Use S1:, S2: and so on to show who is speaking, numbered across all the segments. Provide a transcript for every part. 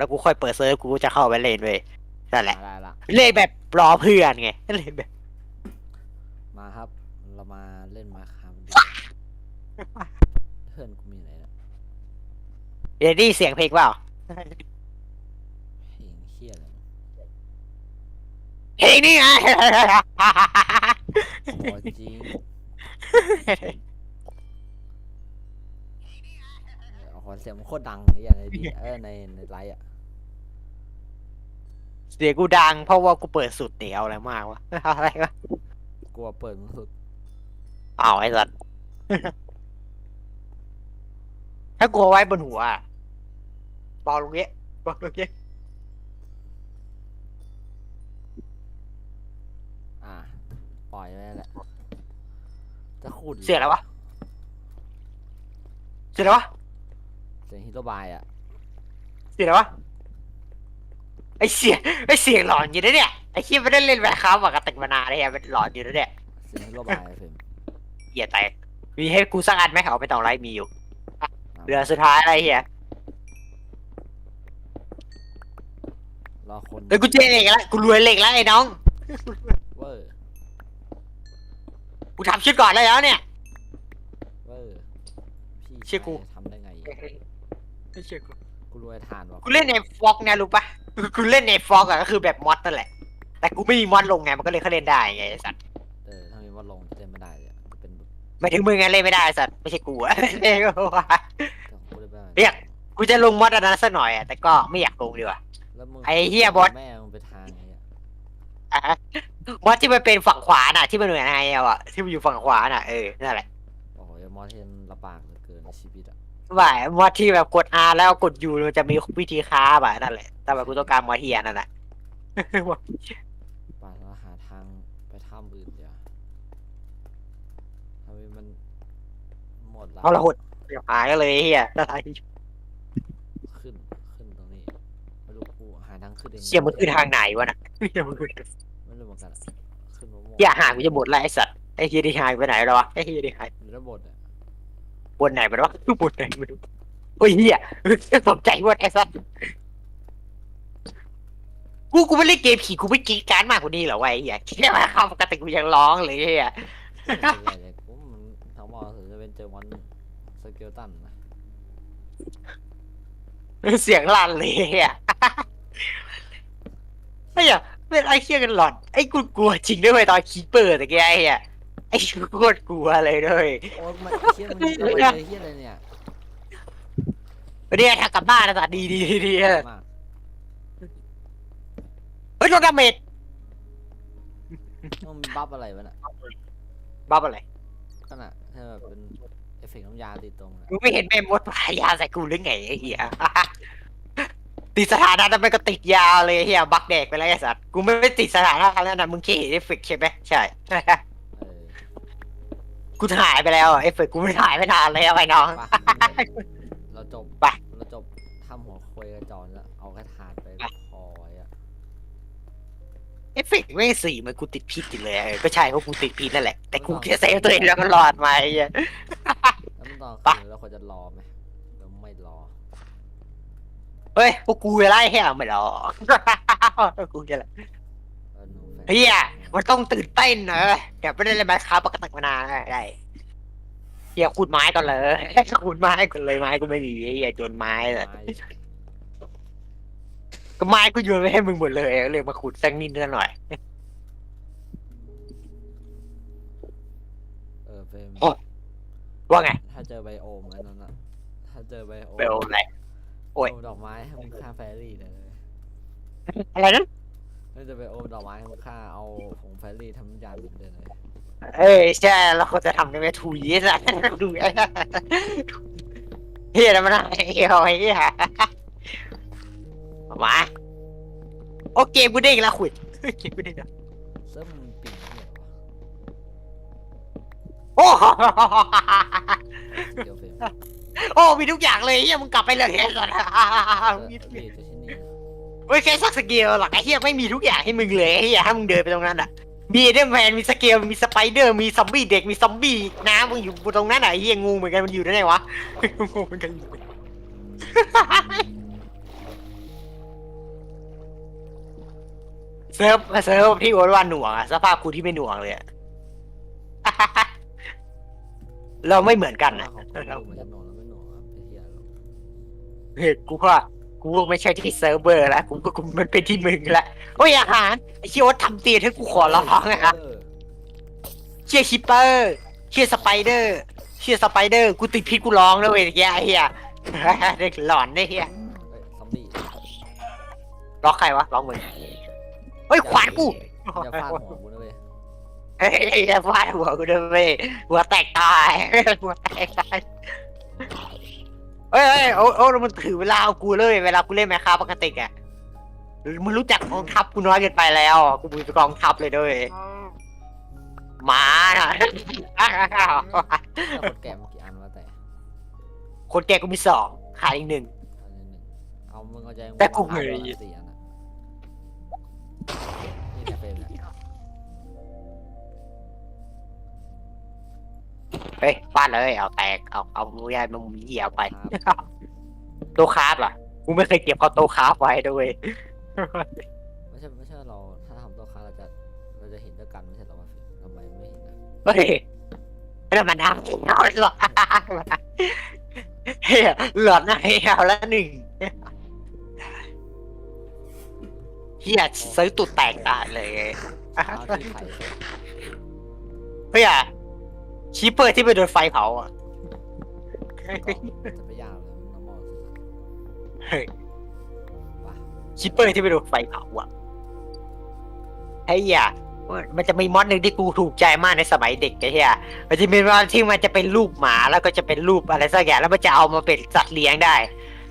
S1: แล้วกูค่อยเปิดเซิร์ฟกูจะเข้าไปเล่นเว้ยนั่นแหละ
S2: ได้ละ
S1: เล่นแบบรอเพื่อนไงเล่นแบบ
S2: มาครับ เรามาเล่นมาครับเพื่อนกูมีไหนเนี่ย
S1: เดี๋ยวได้ยินเสียงเพลงเปล่า
S2: เพลงเฮี้ยอะไรเนี่ย
S1: เพลงนี่ไง
S2: โอ้จริงโอ้โหเสียงมันโคตรดังไอ้เหี้ยในดีเออในในไลฟ์อะ
S1: เสียงกูดังเพราะว่ากูเปิดสุดเดียวอะไรมากวะ อะไรวะ
S2: กลัวเปิดมันสุด
S1: อ้าวไอ้สัตว์ ถ้ากูเอาไว้บนหัวอะบอลลงเงี้ยบอลลงเงี้ย
S2: อะ ปล่อยไว้แหละ จะขุด
S1: เสียงอะไรวะ เสียงอะไรวะ
S2: เสียงฮิโรบายอะ
S1: เสียงอะไรวะ ไอเสียงไอเสียงหลอนอยู่นะเนี่ยไอคิดไม่ได้เล่นแบบเขาปกติมานานเลยอะมันหลอนอยู่นะเนี่ย
S2: เสียงฮิโรบายเฟรม
S1: เหี้ยแตกมีให้กูสักอันไหมเอาไปต่อไรมีอยู่
S2: อะ
S1: เหลือสุดท้ายอะไรเฮีย
S2: รอคน
S1: เฮ้ยกูเจ๊เหล็กแล้วกูรวยเหล็กแล้วไอ้น้อง
S2: เวอร์
S1: กูทำชุดก่อนเลยแล้วเนี่ย
S2: เวอร์พี่
S1: เชื่อกู
S2: ชายทำได้ไง
S1: ไม่เชื่อกู
S2: กูรวยทานว่ะ
S1: กูเล่นในฟอกเนี่ยรู้ปะ กูเล่นในฟอกอะก็คือแบบมอดนั่นแหละ แต่กูไม่มีมอดลงไงมันก็เลยเขาเล่นได้ไงไอ้สัตว์
S2: เออถ้ามีว่าลงจะเล่นไม่ได้เลยอะมันเป็นแบบ
S1: ไม่ถึงมึงไงเล่นไม่ได้ไอ้สัตว์ไม่ใช่กูอะเล่นก็ว่า
S2: ของกูเล่นไม่ได้
S1: เรียก กูจะลงมอดอันนั้นสักหน่อยอะแต่ก็ไม่อยากลงดีกว่า
S2: แล้วมึง
S1: ไอ้เหี้ยบอส
S2: แม่มึงไปทางไงอะ
S1: อะมอดที่มันเป็นฝั่งขวาน่ะ ที่มันเหมือนไฮเอลอะที่มันอยู่ฝั่งขวาน่ะเออนั่นแหละ
S2: โอ้โหมอเทนลำบากเหลือเกินในชีวิต อะ
S1: ว่ามอดที่แบบกด R แล้วกด U มันจะมีวิธีค้าแบบนั่นแหละแต่แบบกูต้องการมอดเทียนั่นแหละ
S2: ไปแล้วหาทางไปถ้ำอื่นเดี๋ยวทำไมมันหมดละ
S1: เอาละหดเดี๋ยวหายก็เลยไอ้เฮียอะไร
S2: ขึ้นขึ้นตรงนี้ไม่รู้กูหาทางขึ้นเอง
S1: เชี่ยมันคือทางไหนวะน่ะเชี่ยมันคือ
S2: ไม่รู้เหมือนกันอะขึ้นมาม่วง
S1: เฮียหางกูจะหมดแล้วไอ้สัตว์ไอ้เฮียได้หายไปไหนแล้ววะไอ้เฮียได้หาย
S2: หรือระบดอะ
S1: บนไหนมันวะบนไหนไม่รู้โอ้ยเฮียตกใจหมดไอ้สัตว์กูกูไม่เล่นเกมผีกูไม่กรีดการดมากกว่านี้เหรอวะไอ้เฮียแค่มาเข้าปกติกูยังร้องเลยไอ้เฮีย
S2: ไม่เป็นไรเลยกูมันทั้งมอถือจะเป็นเจอวันสเกลตันนะ
S1: เสียงลั่นเลยไอะไอ้เหี้ยเป็นไอ้เชี่ยกันหลอนไอ้กูกลัวจริงด้วยเวยตอนคีเปอร์ตะกี้ไอ้เหี้ย ไอ้กูโคตรกลัวเลยด้วย
S2: โอ้ยมันเฮี้ยมันยิงอะไรเฮี้ยอะไรเนี่ย
S1: วันนี้ถ้ากลับบ้านนะสัตว์ดีดีดีดีเออ
S2: มาก
S1: เฮ้ยโดนดาเมจ
S2: ต้องมีบัฟอะไรวะน่ะ
S1: บ้าอะไร
S2: ขนาดที่แบบเป็นเอฟเฟกต์น้ำยาติดตรงอะ
S1: มึงไม่เห็นแม่มดพายาใส่กูหรือไงไอ้เหี้ยติดสถานะนั้นมันก็ติดยาวเลยไอ้เหี้ยบักแดกไปแล้วไอ้สัตว์กูไม่ได้ติดสถานะแล้วนะมึงแค่เห็นเอฟเฟกต์ใช่ไหมใช่
S2: เออ
S1: กูถ่ายไปแล้วอะเอฟเฟกต์กูไม่ถ่ายไปนานแล้วไอ้น้อง
S2: ไปเราจบ
S1: ไป
S2: เราจบทำหัวควยกระจรแล้ว เอากระถานไปคอไว้อะ
S1: เอฟเฟกต์ไม่งสีเหมันกูติดพิษอยู่เลยเออก็ใช่เพราะกูติดพิษนั่นแหละ แต่กูแค่เซฟตัวเองแล้วก็รอดมาไอ้เหี้ย
S2: แล้วมันตอน
S1: ไป
S2: คืนเราควรจะรอไหมหรือไม่รอ
S1: เฮ้ยพวกกูจะไล่ให้เอาไม่รอกูจะไล่
S2: เออหนูแฟน
S1: เฮียมันต้องตื่นเต้นเนอะเดี๋ยวไม่ได้เล่นไม้ค้าปกติมานานแล้วได้เฮียขุดไม้ก่อนเลยขุดไม้ก่อนเลยไม้กูไม่มีไอ้เฮียโจนไม้เลย
S2: ไม้
S1: ก็ไม้กูโยนไว้ให้มึงหมดเลยเลยมาขุดสักนิดหน่อย
S2: เออเฟรม
S1: โอ้ว่าไง
S2: ถ้าเจอไบโอมอันนั้นอะถ้าเจอไบโอม
S1: เบลอะไรโอ้ย
S2: โอมดอกไม้ให้มึงฆ่าแฟรี่เลย
S1: อะไรนั้ น
S2: ถ้าจะไปโอมดอกไม้ให้มึงฆ่าเอาผงแฟรี่ทำน้ำยาบินเลยเลย
S1: เอ้ยใช่เราควรจะทำกันไปถุยสัตว์ดูไอ้เฮียแล้วมันอะไรเฮียไอ้เฮียมาโอเคกูเด้งแล้วขุดเกมกูเด้งแล้ว
S2: เซิร์ฟมึงปิ่นเนี่ยวะ
S1: โอ้
S2: เดี๋ยวเฟรม
S1: โอ้มีทุกอย่างเลยเฮียมึงกลับไปเลยไอ้สัตว์
S2: เออ
S1: มี
S2: มี
S1: ทุก
S2: จะ
S1: อย่าง
S2: ที่ นี่
S1: ไม่แค่สักสเกลหรอกไอ้เฮียไม่มีทุกอย่างให้มึงเลยไอ้เฮียถ้ามึงเดินไปตรงนั้นอะมีเดอร์แมนมีสเกลมีสไปเดอร์มีซอมบี้เด็กมีซอมบี้น้ำมึงอยู่ตรงนั้นอะไอ้เฮียงูเหมือนกันมันอยู่ได้ไงวะงงเหมือนกันเซิร์ฟเซิร์ฟที่โอ๊ตว่าหน่วงอะสภาพกูที่ไม่หน่วงเลยอะเราไม่เหมือนกันนะ
S2: ของกูเหมือนจะหนอนแล้วไม่หนอนครับไอ้เหี้ยหรอก
S1: เฮ้ยกูว่า กูไม่ใช่ที่เซิร์ฟเวอร์แล้วกูก็กูมันเป็นที่มึงแล้วโอ้ยอาหารไอ้เชี่ยโอ๊ตทำเตียนให้กูขอร้องนะครับ
S2: เออ
S1: เชี่ยคิปเปอร์เชี่ยสไปเดอร์เชี่ยสไปเดอร์กูติดพิษกูร้องแล้วเว้ยไอ้เหี้ยเด็กหลอนไอ้เหี้ย
S2: เอ้ยซอมบี้
S1: ร้องใครวะร้องมึงเฮ้ยขวานกู
S2: อย่าฟาดหัวกูนะเว้ย
S1: เฮ้ยอย่าฟาดหัวกูด้วยเว้ยหัวแตกตายหัวแตกตาย เฮ้ยเฮ้ยโอ้โอ้มันถือเวลาเอากูเลย เวลากูเล่นแมคคาปกติอะมึงรู้จักกองทัพกูน้อยเกินไปแล้ว กูมีกองทัพเลยด้วยหมาน่ะ
S2: ถ้าคนแก่มันกี่อันวะแต่
S1: คนแก่กูมีสองขาดอีกหนึ่ง
S2: อันนี้หนึ่งเอามึงเอาใจ
S1: แต่กู
S2: วาง
S1: เหนื่อย
S2: ไว้สี่อันอะ เฮ้
S1: ยฟาดเลย เอาแตก เอา เอามือยายมันเหยียบไป
S2: ครับ
S1: โตะคราฟล่ะกูไม่เคยเก็บเอาโตะคราฟไว้ด้วย
S2: ไม่ใช่ไม่ใช่เราถ้าทำตัวค้าเราจะเราจะเห็นด้วยกันไม่ใช่เหรอวะทำไมไม่เห็นนะ
S1: เฮ้ยไม่ได้มานั่งเอาหรอกเฮ้ยหลอดนะเฮ้ยเอาละหนึ่งเฮียซื้อตุดแตกตายเลย
S2: เอาที่ไข่
S1: เฮ้ย อะชีเปอร์ที่ไปโดนไฟเผาอะ
S2: จะไปยากเลยน้ำมอสุด
S1: เฮ้ย
S2: ว่ะ
S1: ชิปเปอร์ที่ไปโดนไฟเผาอะไอ้เหี้ยมันจะมีมอดหนึ่งที่กูถูกใจมากในสมัยเด็กไอ้เหี้ยมันจะเป็นมอดที่มันจะเป็นรูปหมาแล้วก็จะเป็นรูปอะไรสักอย่างแล้วมันจะเอามาเป็นสัตว์เลี้ยงได้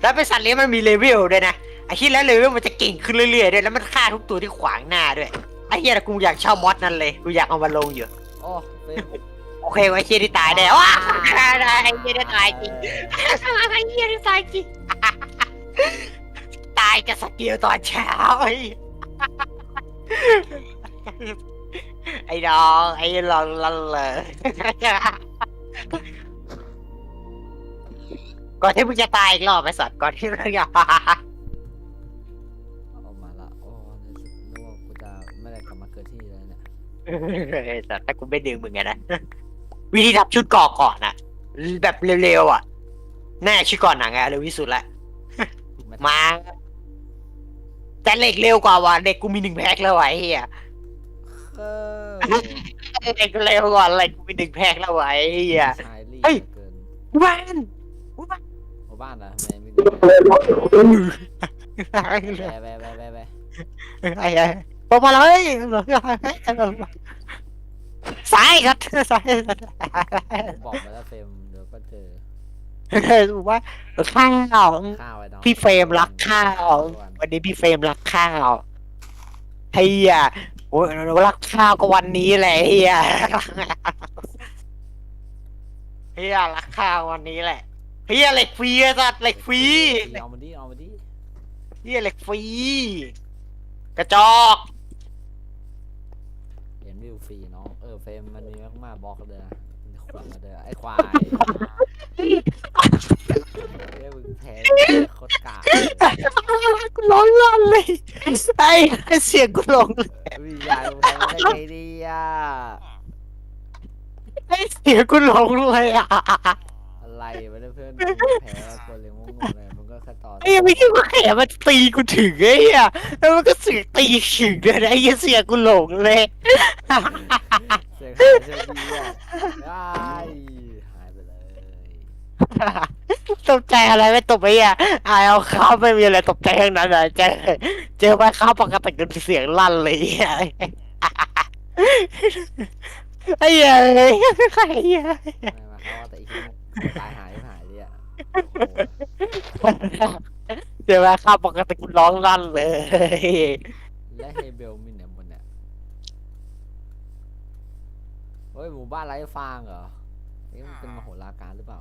S1: แล้วเป็นสัตว์เลี้ยงมันมีเลเวลด้วยนะไอ้ที่แล้วเลเวลมันจะเก่งขึ้นเรื่อยๆด้วยแล้วมันฆ่าทุกตัวที่ขวางหน้าด้วยไอ้เหี้ยแต่กูอยากเช่ามอดนั้นเลยกูอยากเอามาลงอยู่
S2: โอ้เฟรม
S1: โอเคไอ้เหี้ยที่ตายได้ว้าได้ไอ้เหี้ยที่ตายจริงไอ้เหี้ยที่ตายจริงตายกับสกิลตอนเช้าไอ้ไอ้น้องไอ้ลอนลอนเลยก่อนที่มึงจะตายอีกรอบไอ้สัตว์ก่อนที่มึงจะ
S2: เอามาละโอ้นึกว่ากูจะไม่ได้กลับมาเกิดที่เลยเนี่ย
S1: ไอ้สัตว์ถ้ากูไม่ดึงมึงไงนะ วิธีทับชุดเกาะก่อนอะแบบเร็วๆอะ แน่าชุดเก่อนหนังอะเร็วที่สุดละ
S2: ไมา
S1: แต่เหล็กเร็วกว่าว่ะเหล็กกูมีหนึ่งแพ็คแล้วว่ะไอ้เหี้ย
S2: เออ
S1: เหล็กเร็วกว่าเหล็กกูมีหนึ่งแพ็คแล้วว่ะไอ้เหี้ย
S2: ชายรี
S1: เฮ้ย
S2: เกิน
S1: บ้าน
S2: หมู่บ้านนะทำไมไม่
S1: ไอ้
S2: แบะแบะแบะแบะแบะ
S1: ไอ้บอกมาเลย สายครับสาย
S2: บอกมาแล้วเฟรมเดี๋ยวก็เจอ
S1: รู้ว่าข้าว
S2: ข้าวไอ้น้อง
S1: พี่เฟรมรักข้าววันนี้พี่เฟรมรักข้าวเฮียโอ้ยรักข้าวก็วันนี้แหละเฮียเฮียรักข้าววันนี้แหละเฮียเหล็กฟรีอะสัตว์เหล็กฟรี
S2: เอามาดิเอามาดิ
S1: เฮียเหล็กฟรีกระจอก
S2: มีมากๆบอกเลยนะมันขวางมาเด้อไอ้ควายเฮ้ยมึงแพ้โคตรกาก
S1: กูร้องลั่นเลยไอ้ไอ้เสียงกูร้องเลย
S2: วิญญาณมึงทำได้ไงดีอะ
S1: ไอ้เสียงกูร้องเลยอะ
S2: อะไรวะเนี่ยเพื่อนมึงแพ้คนเลยงงๆเลย มึงก็แค่ต่อ
S1: ไอ้ยังไม่คิดว่าแขนมันตีกูถึงไอ้เหี้ยแล้วมันก็เสียงตีถึงเลยนะไอ้เหี้ยเสียงกูหลงเลย
S2: เสียงหายเสียงดีอะได้หายไปเลย
S1: ตกใจอะไรไม่ตกไปอะอายเอาข้าวไม่มีอะไรตกใจทั้งนั้นอะเจอเจอไปข้าวปกติเป็นเสียงลั่นเลยไอ้เหี้ยไอ้เหี้ยเลยใครเหี้ย
S2: ไม่มาเขาว่าแต่อีกทีตายหายไม่หาย เลยอะ
S1: เจอไปข้าวปกติกูร้องลั่นเลย
S2: และเฮเบลมินเนี่ยบนเนี่ยเฮ้ยหมู่บ้านไร้ฟางเหรอเอ๊ะมันเป็นมโหฬารการหรือเปล่า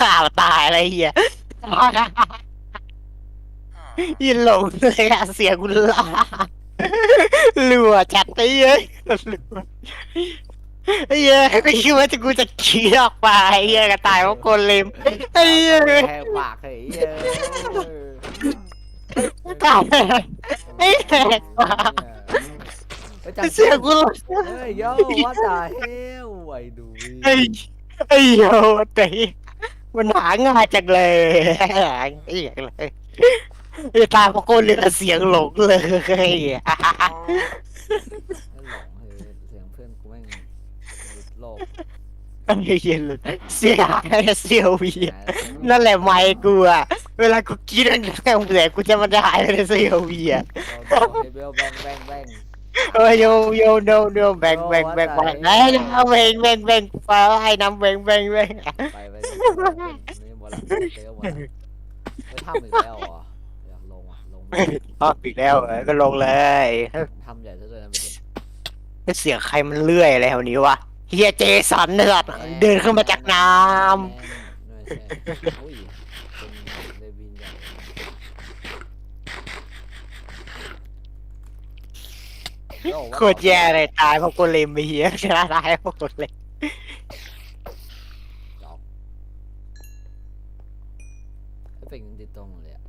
S1: ข่าวตายอะไรเหี้ย ยินหลงเลยอะเสียงกูล่าลัวจัดไปเยอะไอ้เหี้ยไม่คิดว่าจะกูจะขี่ออกไปไอ้เหี้ยกระต่ายเพราะโกเลมไอ้เหี้ย
S2: แหกปากเฮ้ยเออ
S1: ตายไอ้แหกปาก
S2: เยจัง
S1: เสียงกูหลุด
S2: เฮ้ยโย่ว่าตาเฮลไอ้ดู
S1: ไอ้ไอ้เหี้ยแต่มันหาง่ายจังเลยหาไอ้เลย ไอ้ตายเพราะโกเลมเสียงหลงเลย
S2: หลงเฮ้ยเสียงเพื่อนกูแม่งหลุดโลก
S1: ไอ้เหี้ยเลยเสียเสียววี
S2: หายแล้ว
S1: นั่นแหละไม่กูอะเวลากูคิดเรื่องแรงเหนื่อยกูจะมันจะหายไปในเซียววีอะ
S2: เราบอกให้เบลแบงแบงแบง
S1: เอ้ยโยโยโนโนแบ่งแบ่งแบ่งแบ่งไอ้น้ำแบ่งแบ่งแบ่งฟ้าไอ้น้ำแบ่งแบ่งแบ่ง
S2: ไปไปนี่หมดละเจอหมดละไปทำอีกแล้วเหรออยากลง อะลง
S1: ชอบอีกแล้วเออก็ลงเลย
S2: ทำใหญ่ซะด้วยนะประเด็น
S1: เสียงใครมันเลื่อยอะไรแถวนี้วะเฮียเจสันนะสัตว์เดินขึ้นมาจากน้
S2: ไม่ใช่อุ้ยเป็นเลวินใหญ่โย่ำว่า
S1: โคตรแย่เลยตายเพราะกูเลมไปเฮียชนะตายเพราะกูเลม
S2: จอกเอฟเฟกต์มันติดตรงเลยอะ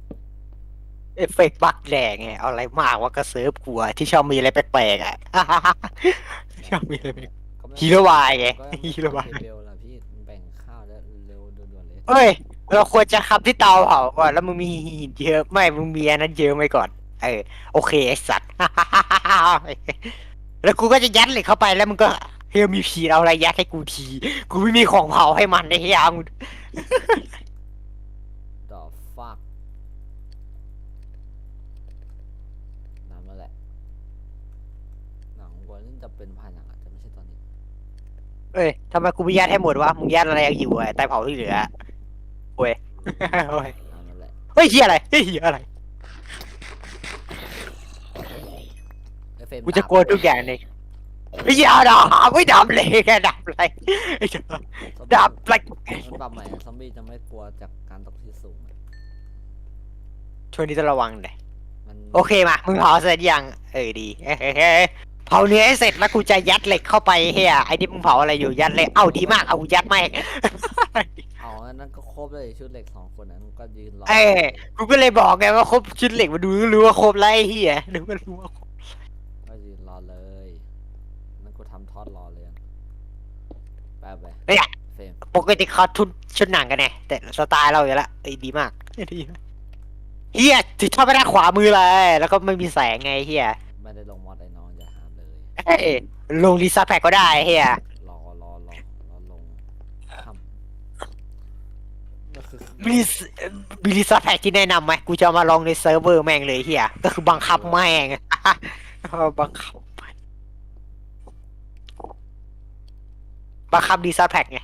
S1: เอฟเฟกต์บักแดงไงเอาอะไรมากวะกระเซิร์ฟกลัวที่ชอบมีอะไรแปลกๆอะ ชอบมีอะไรแปลก
S2: ก็ไม่
S1: ฮีโร่วายไง
S2: ก็
S1: ฮีโร่วาย
S2: เบลล่ะพี่แบ่งข้าวแล้วเร็วด่วนๆเลย
S1: เฮ้ย เราควรจะขับที่เตาเผาก่อนแล้วมึงมีหินเยอะไม่มึงมีอันนั้นเยอะไว้ก่อน เออโอเคไอสัตว์ แล้วกูก็จะยัดเหล็กเข้าไปแล้วมึงก็เฮียมีผีเอาอะไรยัดให้กูที กูไม่มีของเผาให้มันไอ้เฮียมึง
S2: ดอฟักน้ำนั่นแหละ หนังวัวนี่จะเป็นภายหนังอะแต่ไม่ใช่ตอนนี้
S1: เอ้ยทำไมกูไม่ยัดให้หมดวะ มึงยัดอะไรอยู่ไอ้ใต้เผาที่เหลือโอ้ย โอ้ย
S2: น้ำนั่นแหละ
S1: เฮ้ยเฮียอะไรเฮ้ยเฮียอะไร
S2: ไอ้เฟรม
S1: กูจะกลัวทุกอย่างเลยเฮ้ยอย่าดับไม่ดับเลยแค่ดับอะไรไอ้เหี้ยดับอะไร
S2: มันปรับใหม่อะซอมบี้จะไม่กลัวจากการตกที่สูงอะ
S1: ช่วงนี้ต้องระวังเลย
S2: มัน
S1: โอเคมา มึงเผาเสร็จยัง เออดีเฮ้ย เผาเนื้อให้เสร็จแล้วกูจะยัดเหล็กเข้าไปเฮียไอ้ที่มึงเผาอะไรอยู่ยัดเหล็กเอ้าดีมากเอากูยัดไม่
S2: เอาอันนั้นก็ครบเลยชุดเหล็กสองคนนั้นก็ยืนรอ
S1: เอ้ยกูก็เลยบอกไงว่าครบชุดเหล็กมาดูก็รู้ว่าครบแล้วไอ้เฮียดูก็รู้ว่าครบ
S2: ก็ยืนรอเลยนั่นกูทำทอดรอเลยอะแป๊บไป
S1: เนี่ย
S2: เฟรม
S1: ปกติเขาทุนชุดหนังกันไงแต่สไตล์เราอยู่แล้วไอ้ยดีมากดีมากเฮียถือชอบไปด้านขวามือเลยแล้วก็ไม่มีแสงไงเฮีย
S2: ไม่ได้ลง ลย
S1: เอ้ยลงดีซ่าแพ็กก็ได้เฮีย
S2: รอรอรอรอลงทำก็คือ
S1: บิลิสบิลิซ่าแพ็กที่แนะนำไหมกูจะเอามาลองในเซิร์ฟเวอร์แม่งเลยเฮียก็คือบังคับแม่งบังคับบังคับดีซ่าแพ็กไง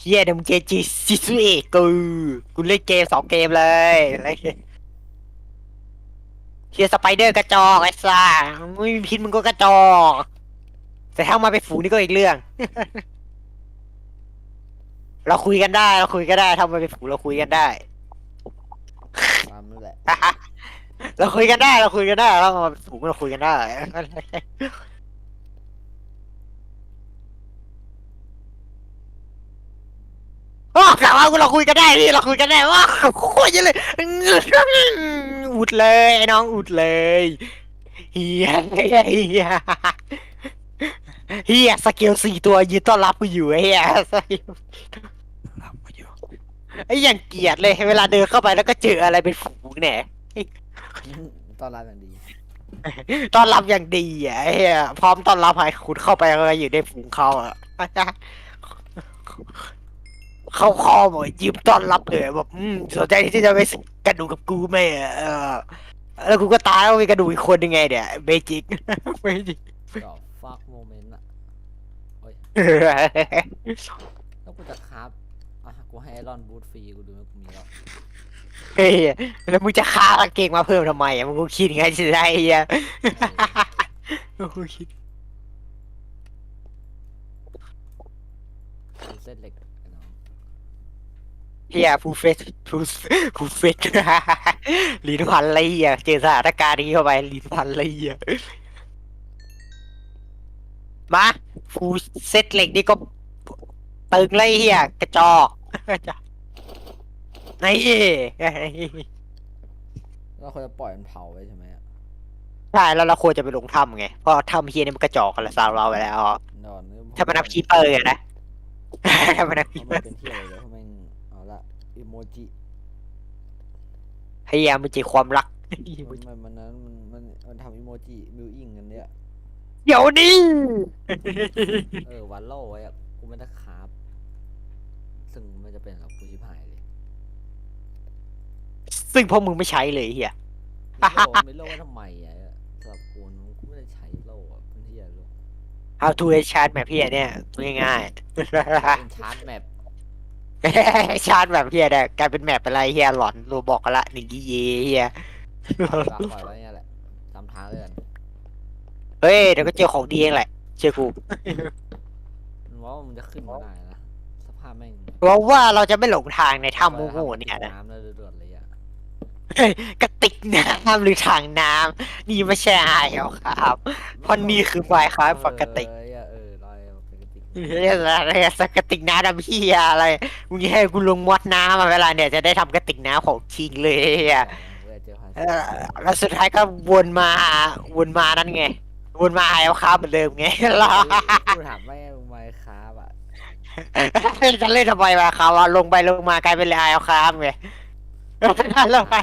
S1: เฮียเดี๋ยวมึงเจจีซิซูเอะกูกูเล่นเกมสองเกมเลยอะไร เฮียสไปเดอร์กระจอกไอ้ซ่าไม่มีพิษมึงก็กระจอกแต่ถ้ามาเป็นฝูงนี่ก็อีกเรื่อง เราคุยกันได้ เราคุยกันได้ถ้ามาเป็นฝูงเราคุยกันได้
S2: ตามนั่นแหละ
S1: เราคุยกันได้เราคุยกันได้เรามาเป็นฝูงเราคุยกันได้ว้าวกลับมาเราคุยกันได้พี่เราคุยกันได้ว้าวโคตรเยอะเลย อุดเลยไอ้น้องอุดเลยเฮียเฮียเฮียเฮียสเกลสี่ตัวยืนต้อนรับกูอยู่ไอ้เฮียสเกลต้อนรับกูอยู่ไอ้อย่างเกลียดเลยเวลาเดินเข้าไปแล้วก็เจออะไรเป็นฝูงเนี่ย
S2: ต้อนรับอย่างดี
S1: ต้อนรับอย่างดีอะไอ้เฮียพร้อมต้อนรับให้คุณเข้าไปก็อยู่ในฝูงเขาอะ เข้าคอบอกยิ้มต้อนรับเลยแบบอืมสนใจที่จะไปกระดูกกับกูไหมอะเออแล้วกูก็ตายแล้วมีกระดูกอีกคนยังไงเนี่ยเบจิก เบจิก
S2: ดอฟักโมเมนต์อะแล้วกูจะคราฟอะกูให้ไอรอนบูทฟรีกูดูว่ากูมีแล้ว
S1: เฮ้ยแล้วมึงจะฆ่ากางเกงมาเพิ่มทำไมอะมึงก็คิดไงสิได้เฮียมึงก็คิด
S2: เป็นเส้นเหล็กไอ้น้อง
S1: เฮียฟูเฟสฟูฟูเฟสลิ้นพันเลยเฮียเจอสถานการณ์นี้เข้าไปลิ้นพันเลยเฮียมาฟูเซตเหล็กนี่ก็ตึงเลยเฮียกระจอกนี่
S2: เราควรจะปล่อยมันเผาไว้ใช่ไหมอะ
S1: ใช่แล้วเราควรจะไปลงถ้ำไงเพราะถ้ำเฮียนี่มันกระจอกกันละสาวเราไปแล้ว
S2: นอนเนื้อ
S1: ถ้ามันนับคีเปอร์อะนะถ้ามันนับ
S2: เพ
S1: คี
S2: ราะ
S1: เปอ
S2: มัน
S1: ร์
S2: อิโมจิ
S1: พยายามมันจีความรัก
S2: มันมันมันนั้นมันมันมันทำอิโมจิมิวอิงกันเนี่ย
S1: เดี๋ยวนี้
S2: เออวันโลไว้อะกูไม่ได้คราฟซึ่งไม่จะเป็นหรอกกูชิบหายเลย
S1: ซึ่งพวกมึงไม่ใช้เลยเฮีย
S2: ไม่โลไม่โลไว้ทำไมอะสำหรับกูนะกูไม่ได้ใช้โลอะเป็นที่อะไรโล
S1: How to chart แบบเฮียเนี่ยง่าย
S2: เป็นชาร์จแมป
S1: ๆ ชาร์ตแบบเฮียเนี่ยกลายเป็นแมปอะไรเฮียหลอนโรบอกกันละหนึ่งยีเยเฮีย
S2: ปล่อยไว้เนี่ยแหละจำทางเลยกัน
S1: เฮ้ยเดี๋ยวก็เจอของดีเองแหละ เชื่อกู
S2: มันว่ามันจะขึ้นมาได้นะสภาพแม่ง
S1: เพราะว่าเราจะไม่หลงทางในถ้ำโง่ๆเนี่ยนะ
S2: น้ำแล้วเดือดๆเลยอะ
S1: กระติกน้ำหรือถังน้ำนี่ไม่ใช่ไอเอาครับเพราะนี่คือไฟคล้ายปกติ
S2: เออเออลอยมา เป็นกระติก
S1: เฮียอะไรสักกระติกน้ำดำเฮียอะไรมึงให้กูลงมอดน้ำมาเวลาเนี่ยจะได้ทำกระติกน้ำของจริงเลยเฮีย
S2: เว้ยเจอพา
S1: เออแล้วสุดท้ายก็วนมาวนมานั่นไงวนมาไอเอาครับเหมือนเดิมไงล่ะ
S2: กูถามไม่มึงมาครับอะ
S1: จะเล่นทำไมมาครับว่าลงไปลงมากลายเป็นไอเอาครับไงแล้วไป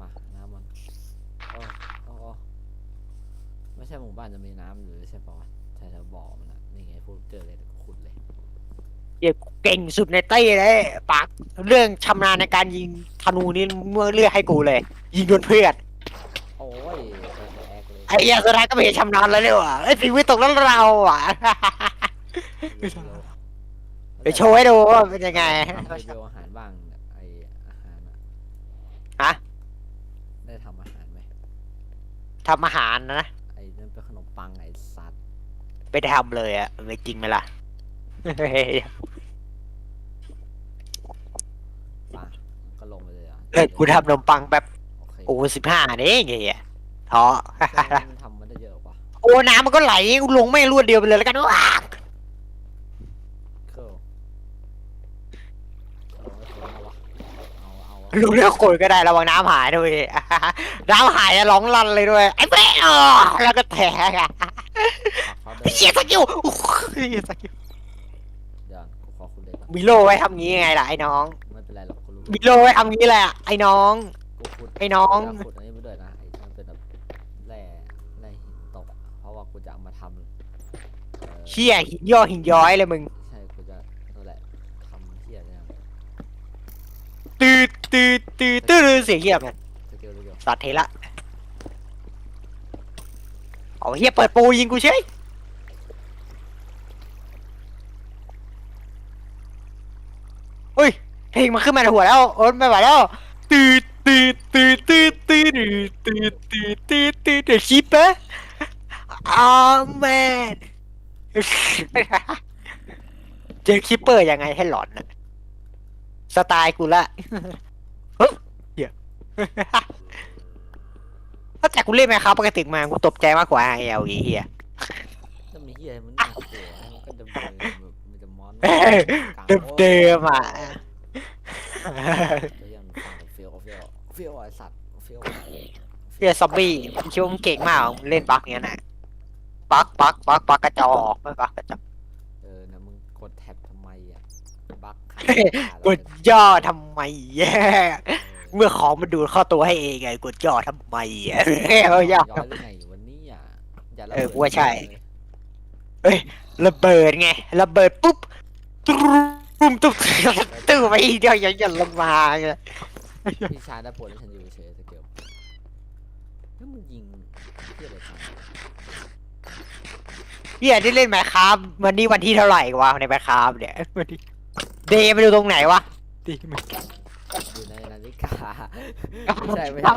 S2: มาน้ำมันโอ้โอ้โอ้ไม่ใช่ หมู่บ้านจะมีน้ำอยู่ใช่ปะวะใช่แถวบ่อมันอะนี่ไงพูดเจอเลยเดี๋ยวขุดเลย
S1: เหี้ยเก่งสุดในเต้เลยปากเรื่องชำนาญในการยิงธนูนี่เมื่อเลือกให้กูเลย ยิงโดนเพื่อน
S2: โอ้ยแตกเลย
S1: ไอ้เหี้ยสุดท้ายก็ไม่เห็นชำนาญแล้วเลยว่ะไอ้ยสิ่งไม่ตกแล้วเราอะ เดี๋ยวโชว์ให้ดูว่าเป็นยังไง
S2: ทำรีวิวอาหารบ้างเนี่ยไออาหารอะ
S1: ฮะ
S2: ได้ทำอาหารไหม
S1: ทำอาหารนะ
S2: สัตว์
S1: ไม่ได้ทำเลยอะไม่จริงไหมล่ะ
S2: ปะมันก็ลงไปเลยอะ
S1: เออกูทำขนมปังแบบ
S2: โอเค
S1: โอ้สิบห้านี่ไงเหี้ยท้อ
S2: มันทำมันได้เยอะกว่า
S1: โอ้น้ำมันก็ไหลกูลงไม่รวดเดียวไปเลยแล้วกันว้า
S2: เคิลลงไปคนเอาวะเอาเอาเอา
S1: ลงแล้วคนก็ได้ระวังน้ำหายด้วย น้ำหายอะร้องลั่นเลยด้วยไอ้แม่อ๋อแล้วก็แทกอะ
S2: เขาเดิ
S1: ไอ้
S2: น
S1: เหี้ยสกิลโอ้ยสกิล
S2: เดี๋ยวกูขอคุณเด็กก่อน
S1: มีโลไว้ทำงี้ไงล่ะไอ้น้อง
S2: ไม่เป็นไรหรอกกูรู้
S1: มีโลไว้ทำงี้แหละไอ้น้อง
S2: กูขุด
S1: ไอ้น้อง
S2: กูจะขุดอันนี้ไปด้วยนะไอ้ที่มันเป็นแบบแร่แร่หินตกอะเพราะว่ากูจะเอามาทำเอ่อ
S1: เชี่ยหินย่อหินย้อยเลยมึง
S2: ใช่กูจะนั่นแหละทำเฮียเนี่ย
S1: ตืดตืดตืดตืดเสียงเงียบ
S2: สเกลสเกล
S1: สัตว์เทละ เอาเฮียเปิดปูยิงกูเฉยเฮ้ยเพลงมันขึ้นมาในหัวแล้วโอ๊ตไม่ไหวแล้วตืดตืดตืดตืดตืดตืดตืดตืดตืดเดี๋ยวชิปปะอ๋อแมนเจอคิปเปอร์ยังไงให้หลอนน่ะสไตล์กูละเฮ้ยเหี้ย ถ้าแต่กูเล่นไหมครับปกติมากูตกใจมากกว่าไอเอลเฮีย
S2: จะมีเฮียมันน่ากลัวมันก็เดิมเดิมแบบมันจะมอน
S1: เอ้ย เดิมเดิมๆอะ
S2: เดี๋ยวยังฟังเฟียวเฟียวเฟียวไอสัตว์เฟียว
S1: เฮียซอมบี้มึงคิดว่ามึงเก่งมากมึงเล่นบักเนี้ยนะบักบักบักบักกระจอกไม่บักกระจอก
S2: เออนะมึงกดแท็บทำไมอะบักขาย
S1: กดย่อทำไมแย่ เมื่อของมันดูดเข้าตัวให้เองไงกดย่อทำไมอะเอาย่อ
S2: ย้อยหรือไงวันนี้อะอย่าระ
S1: เออ
S2: บิด
S1: กูว่าใช่
S2: เลย
S1: ระเบิดไงระเบิดปุ๊บตุ้มตุ้มตุ้มไปอีกเดียวอย่าหย่อนลงมาไง
S2: พี่ชายได้ผลให้ฉันอยู่เฉยสเกลแล้วมึงยิงเฮียอะไรกัน
S1: เฮียได้เล่นไหมครับวันนี้วันที่เท่าไหร่วะในแมคครับเนี่ยวันนี้เดย์ไปดูตรงไหนวะดีมัน
S2: อยู่ในนาฬิกา ไม่ใช่ไม่ใช่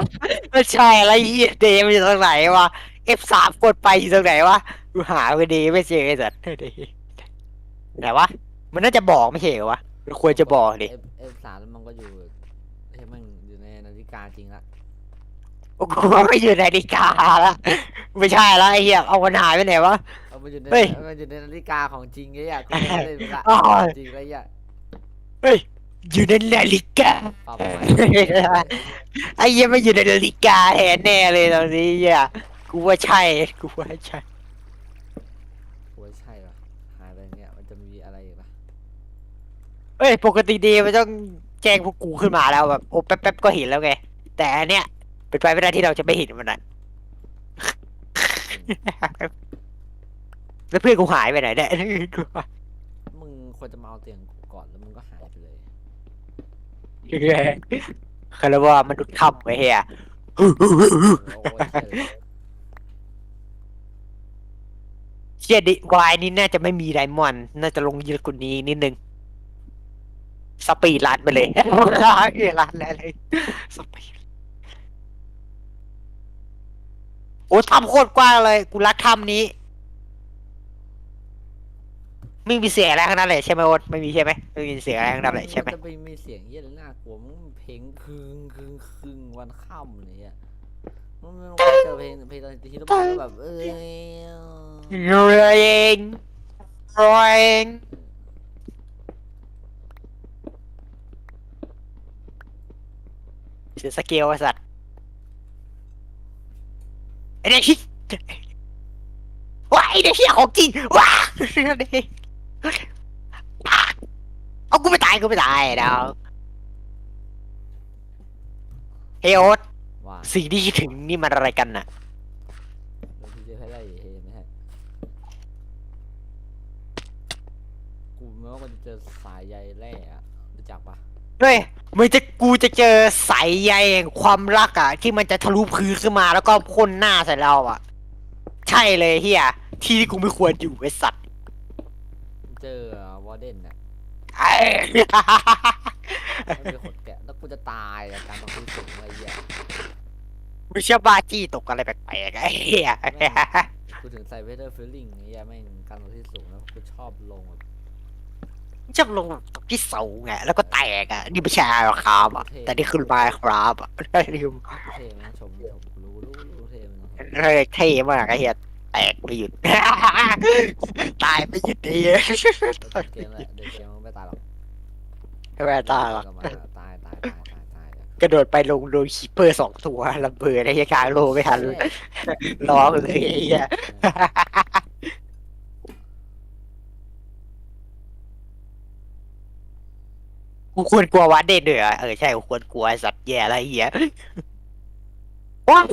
S1: ไม่ใช่อะไรเฮียเดย์มันอยู่ตรงไหนวะ F3 กดไปอยู่ตรงไหนวะกูหาไปดีไม่เจอไอ้สัตว์เดย์ไหนวะ มันน่าจะบอกไม่ใช่เหรอวะมันควรจะบอกดิ
S2: เอฟเอฟสามแล้วมันก็อยู่เฮ้ยมันอยู่ในนาฬิกาจริงละ
S1: กูว่าไม่อยู่ในนาฬิกาละไม่ใช่ละไอ้เหี้ยเอามันหายไปไหนวะ
S2: เอามันอยู่ใน
S1: เฮ้ย
S2: มันอยู่ในนาฬิกาของจริงไอ้อะกูไม่ได้เวลา
S1: อ๋อ
S2: จริงไอ้อะ
S1: เฮ้ย อยู่ในนาฬิกา
S2: ปรับใหม่
S1: ไอ้เหี้ยไม่อยู่ในนาฬิกาแทนแน่เลยตอนนี้เหี้ยกูว่าใช่ กูว่าใช่
S2: โอ้ยใช่ปะหายไปเนี่ยมันจะมีอะไรอีกปะ
S1: เอ้ยปกติดีมันต้องแจ้งพวกกูขึ้นมาแล้วแบบโอ้แป๊บๆก็เห็นแล้วไง แต่อันเนี้ยเป็นไปไม่ได้ที่เราจะไม่เห็นมันอะแล้วเพื่อนกูหายไปไหนเนี่ยกูว่า
S2: มึงควรจะมาเอาเตียงกูก่อนแล้วมึงก็ หายไปเลย
S1: เขาเรียกว่ามนุษย์ถ้ำไอ้เหี้ย
S2: โอ้ยเชี่ยเลย
S1: เชียดิวายนี่น่าจะไม่มีไดมอนด์น่าจะลงเยอะกว่านี้นิดนึง สปีดรันไปเลยรันอะไรสปีดโอ้ถ้ำโคตรกว้างเลย กูรักถ้ำนี้ ไม่มีเสียงอะไรทั้งนั้นเลยใช่ไหมโอ๊ตไม่มีใช่ไหมไม่มีเสียงอะไรทั้งนั้นเลยใช่ไหม
S2: นจะไปมีเสียงเยี่ยอะไรน่ากลัวมึงเพลงคึงคึงคึงวันค่ำอะไรเงี้ยมึงไม่ต้องเจอเพลงเพลงตอนที่ต้องแบบเอ้ย
S1: เรเองเรเองเสียสเกลไอ้สัตว์ไอ้เด็กชิว้าไอ้เด็กเชี่ยของจริงว้าเด็ก เอากูไม่ตายกูไม่ตายดาวเฮยโอ๊ต
S2: ว่า
S1: สิ่งที่คิดถึงนี่มันอะไรกันน่ะ
S2: เราพี่จะให้ได้เฮไม่ใช่กูแม้ว่ามันจะเจอสายใยแร่อะรู้จักปะ
S1: เฮ้ยมึงจะกูจะเจอสายใยแห่งความรักอะ ที่มันจะทะลุพื้นขึ้นมาแล้วก็พ่นหน้าใส่เราอะ ใช่เลยเฮียที่ที่กูไม่ควรอยู่ไอสัตว์
S2: เจอวอร์เดนเนี่ย
S1: ไอ้
S2: มันเป็นขนแกะแล้วกูจะตายอะการต้องขึ้นสูงอะไรเงี้ย
S1: มึงเชื่อบ้าจี้ตกอะไรแปลกๆไอ้เฮีย
S2: กูถึงใส่เวเดอร์ฟิลลิ่งไอ้เงี้ยแม่งการลงที่สูงแล้วกูชอบลงแบบ
S1: ชอบลงตกที่เสาไงแล้วก็แตกอะนี่ไม่ใช่หรอกครับอะแต่นี่คือไมค์ครับอะได้ดิม
S2: เท่มันชมชมกูรู้รู้รู้เท่มันต้อง
S1: เฮ้ยเท่มากไอ้เฮีย แตกไม่หยุด ตายไม่หยุดดี
S2: เดี๋ยวเกมแหละเดี๋ยวเกมมันไม่ตายหรอก
S1: ไม่ตายหรอก
S2: กลับมาตายตายตายตายตายอะ
S1: กระโดดไปลงโดนคีเปอร์สองตัวระเบิดไอ้เหี้ยกลางโลไม่ทันร้องเลยไอ้เหี้ยกูควรกลัววัดเด็ดด้วยเหรอเออใช่กูควรกลัวไอ้สัตว์แย่อะไรเหี้ยว้าว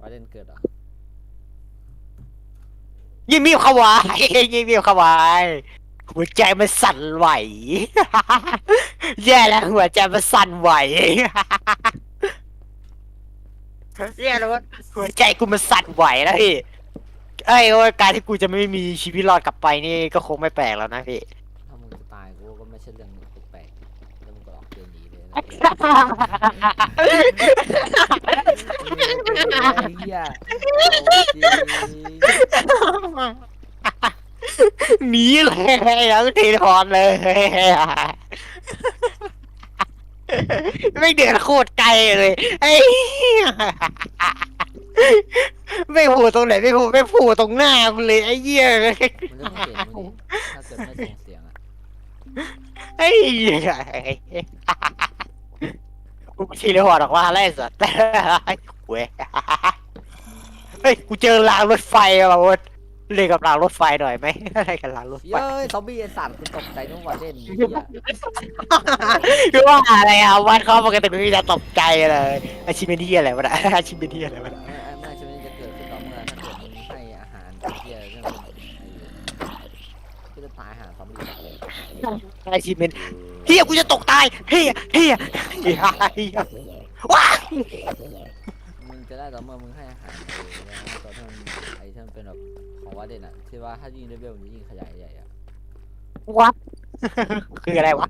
S2: วอร์เดนเกิดเหรอ
S1: ยิ้มมีเข้าวายยิ้มมีเข้าวายหัวใจมันสั่นไหว แย่แล้วหัวใจมันสั่นไหว แย่แล้วหัวใจกูมันสั่นไหวแล้วพี่เอ้ยโอ้ยการที่กูจะไม่มีชีวิตรอดกลับไปนี่ก็คงไม่แปลกแล้วนะพี่
S2: ถ้ามึงจะตายกูก็ไม่ใช่เรื่องแปลกๆแล้วมึงก็ออก เกมหนีเลยนะไอ้เหี้ย
S1: หนีเลยแล้วทีทอนเลยไม่เดือดโคตรไกลเลยไอ้เฮ้ยไม่พูตรงไหนไม่พูไม่พูตรงหน้ากูเลยไอ้เหี้ย
S2: มันต้องเสียงมึงดิถ้าเกิดไม่ส่งเสียงอะ
S1: ไอ้เหี้ย กูทีเลยหัวออกมาแล้วไอ้สัตว์เว้ยเฮ้ยกูเจอรางรถไฟอะวะเรียกกับรางรถไฟหน่อยไหมอะไรกันรางรถไฟ
S2: เย้ยซอมบี้ไอ้สัตว์กูตกใจนึกว่าเล่นไอ้เหี้ย
S1: คือว่าอะไรอะวันเขาปกติไม่จะตกใจเลยอาชีพเป็นที่อะไรวะนะอาชีพเป็นที่อะไรวะนะ
S2: ไม่ไม่ใช่ว่าจะเกิดขึ้นต่อเมื่อถ้าเกิดมึงให้อาหารไอ้เหี้ยนั่นเป็นไอ้ก็จะตายหาซอมบี้เลย
S1: อาชีพเป็น เฮียกูจะตกตายเฮียเฮียเฮียเฮียว้า
S2: มึงจะได้ต่อเมื่อมึงให้อาหารไอ้ตอนที่มันไอ้ที่มันเป็นแบบของว่าเด่นอะที่ว่าถ้ายิงเลเวลมันจะยิงขยายใหญ่อะ
S1: วัดคืออะไรวะ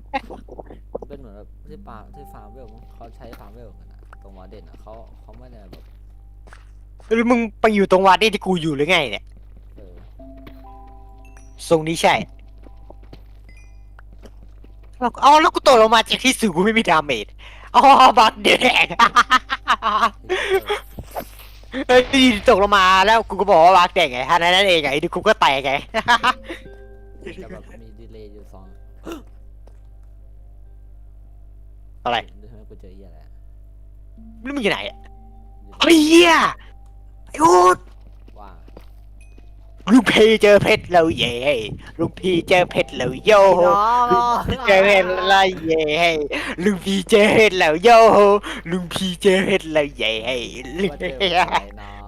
S2: เป็นเหมือนแบบที่ปาที่ฟาร์มเวลมั้งเขาใช้ฟาร์มเวลกันอะตรงวาเด่นอะเขาเขาไม่ได้แบบ
S1: หรือมึงไปอยู่ตรงวัดนี่ที่กูอยู่หรือไงเนี่ย
S2: เออ
S1: ทรงนี้ใช่ แล้วเอาแล้วกูตกลงมาจากที่สูงกูไม่มีดาเมจอ๋อบักแดงเฮ้ยตกลงมาแล้วกูก็บอกว่าบักแดงไงท่านั้นเองไงเดี๋ยวกูก็แตกไง
S2: จะแบบมีดีเลย์อยู่สอง
S1: อะไร
S2: ดูทำไมกูเจอเหี้ยอะไรอะ
S1: นี่มึงอยู่ไหนอะ
S2: อยู่
S1: เฮ้ยเหี้ยไอ้โอ๊ต
S2: ว่าง
S1: ลุงพีเจอเพชรแล้วเย่ลุงพีเจอเพชรแล้วโย
S2: น้อง
S1: เจอเพชรแล้วเย่ลุงพีเจอเพชรแล้วโยลุงพีเจอเพชรแล้วเย่ลุง
S2: ว่าเจออะไร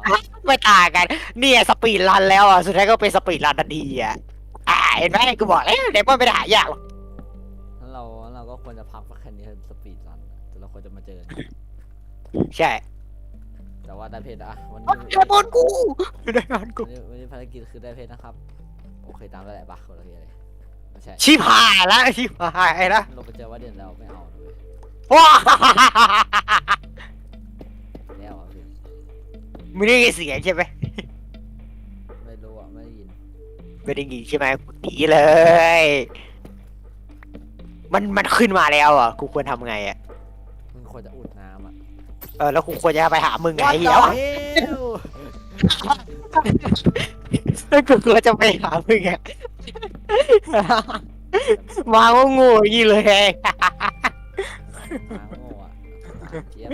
S2: น้อง
S1: ไม่ต่างกัน เนี่ยสปีดรันแล้วอะสุดท้ายก็เป็นสปีดรันทันทีอะอ่าเห็นไหมกูบอกแล้วเดี๋ยวมันไม่ได้หายากหรอก
S2: งั้นเรางั้นเราก็ควรจะพักสักแค่นี้สปีดรันอะแต่เราควรจะมาเจอกัน
S1: ใช่
S2: แต่ว่าได้เพชรอะวันนี้
S1: ไอ้บอลกูได้บอลกู
S2: วันนี้วันนี้ภารกิจคือได้เพชรนะครับ โอเคตามแล้วแหละบักคนละทีเลยไม่ใช่
S1: ชิบหายแล้วชิบหายแล้ว
S2: เราไปเจอว่าเด่นแล้วไม่เอานะเลย
S1: ว้า
S2: แล้วอะพี่
S1: มึงได้ยินเสียงใช่ไหม
S2: ไม่รู้อะไม่ได้ยิน
S1: ไม่ได้ยินใช่ไหมกูหนีเลย มันมันขึ้นมาแล้วอะกูควรทำไงอะ
S2: มึงควรจะอุดน้ำอะ
S1: เออแล้วกูควรจะไปหามึงไง
S2: What
S1: เดี๋ยว
S2: the hell
S1: แล้วกูควรจะไปหามึงไง มาก็โง่อย่างนี้เลย
S2: มาโง่อะเจี๊ยบ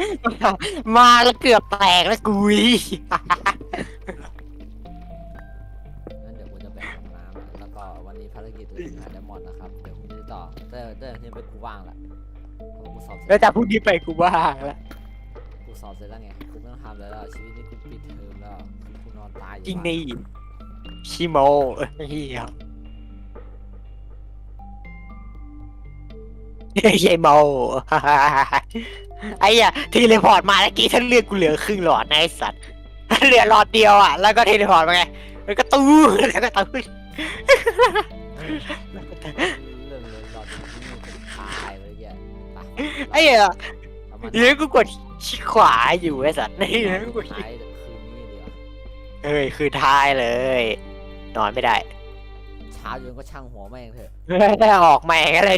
S1: มาแล้วเกือบแตกแล้วกูอี
S2: งั้นเดี๋ยวกูจะแบ่งของน้ำอะแล้วก็วันนี้ภารกิจคือหาไดมอนด์นะครับ เดี๋ยวพรุ่งนี้ต่อแต่แต่นี่เป็นกูว่างละเพราะกูสอบเสร็จ
S1: แล้วจากพรุ่งนี้ไปกูบ้างแล้ว
S2: กู สอบเสร็จแล้วไงกูไม่ต้องทำแล้วแล้วชีวิตนี้กูปิดเทอมแล้วคือกูนอนตายอยู่
S1: จริง
S2: บ้าน
S1: นี่ชิโมเฮียเฮียโมไอ้เหี้ยทีเลพอร์ตมาเมื่อกี้ฉันเลือดกูเหลือครึ่งหลอดนะไอ้สัตว์เหลือหลอดเดียวอะแล้วก็เทเลพอร์ตมาไงแล้วก็ตู้แล้วก็ตู้
S2: เรื่องเลยหลอดที่นี่เป็นตายเลยแย่ไป
S1: ไอ้เหี้ย
S2: เอามา
S1: เดี๋ยวกูกด ชิดขวาอยู่ไอ้สัตว์นี่
S2: เอา
S1: กู
S2: มาก
S1: ด
S2: ท้ายคืนนี้เดียว
S1: เอ้ยคือท้ายเลย นอนไม่ได้
S2: เช้าจนก็ช่างหัวแม่งเถอะ
S1: ออกแม่งอะไร